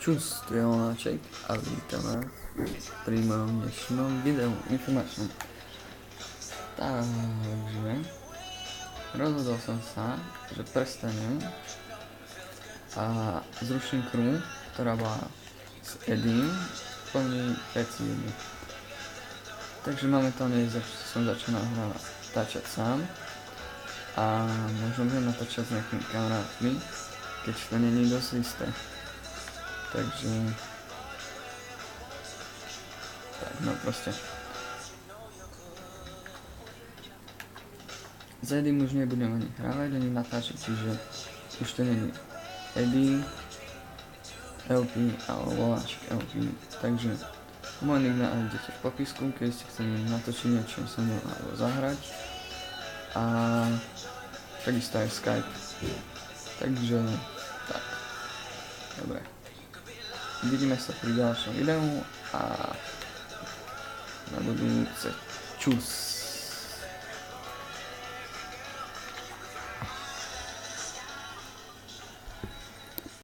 A vítam vás pri mojom dnešnom videu informačnom. Takže rozhodol som sa, že prestanem a zruším crew, ktorá bola s Edim, plný veci jedny. Takže momentálne som začal natáčať sám a možno budem natáčať s nejakými kamarátmi, keď to není dosť isté. Takže... Tak, no proste. S Edim už nebudem ani hrávať, ani natáčať, čiže už to není Eddie, LP alebo voláčik LP. Takže môj nick nájdete v popisku, keď ste chceli natočiť niečo so mnou alebo zahrať. A takisto aj Skype. Takže tak. Dobre. Vidíme sa pri ďalšom videu a na budúce. Čus.